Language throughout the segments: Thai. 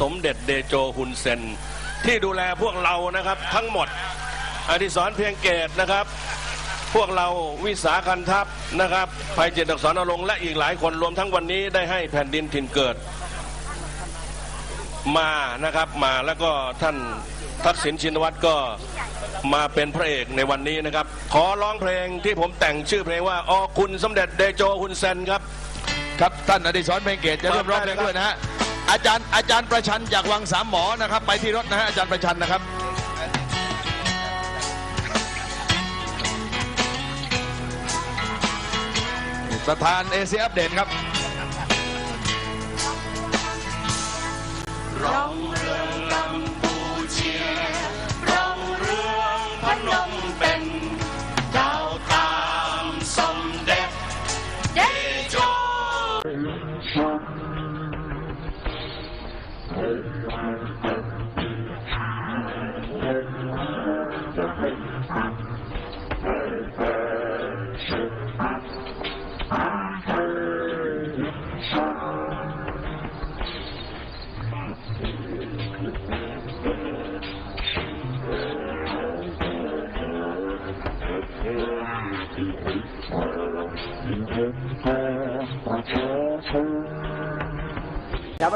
สมเด็จเดโจฮุนเซน ที่ดูแลพวกเรานะครับทั้งหมดอดิศรเพียงเกตนะครับ พวกเราวิสาคันทัพนะครับภัยเจตอักษรนรงและอีกหลายคนรวมทั้งวันนี้ได้ให้แผ่นดินถิ่นเกิด มานะครับมาแล้วก็ท่านทักษิณชินวัตรก็มาเป็นพระเอกในวันนี้นะครับ ขอร้องเพลงที่ผมแต่งชื่อเพลงว่าออคุณสมเด็จเดโจฮุนเซนครับ ครับท่านอดิศรเพ็งเกตจะร่วมร้องเพลงด้วยนะฮะ อาจารย์อาจารย์ประชันจากวังสามหมอนะครับ ไปที่รถนะฮะอาจารย์ประชันนะครับประธานเอเชียอัปเดตครับ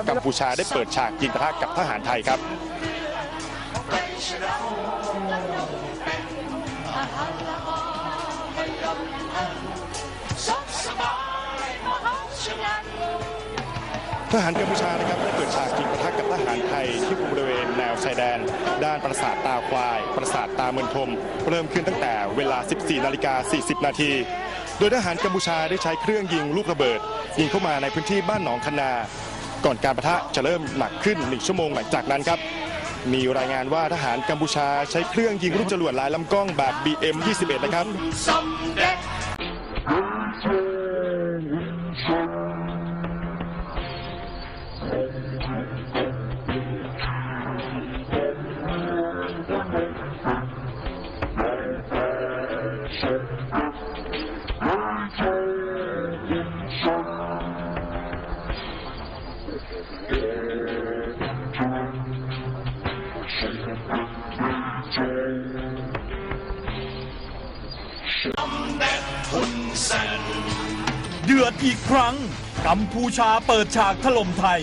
กัมพูชาได้เปิดฉากยิงปะทะกับทหารไทยครับ ทหารกัมพูชานะครับได้เปิดฉากยิงปะทะกับทหารไทยที่บริเวณแนวชายแดน ด้านปราสาทตาควาย ปราสาทตาเมืองทม เริ่มขึ้นตั้งแต่เวลา 14 นาฬิกา 40 นาที โดยทหารกัมพูชาได้ใช้เครื่องยิงลูกระเบิด ยิงเข้ามาในพื้นที่บ้านหนองคนา ก่อนการปะทะจะเริ่มหนักขึ้นหนึ่งชั่วโมงหลังจากนั้นครับ มีรายงานว่าทหารกัมพูชาใช้เครื่องยิงลูกจรวดลายลำกล้องแบบ BM-21 นะครับ เดือดอีกครั้ง กัมพูชาเปิดฉากถล่มไทย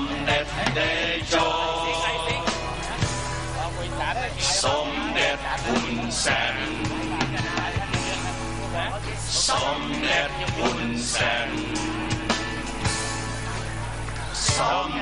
มเด็จเดโจสมเด็จ Song.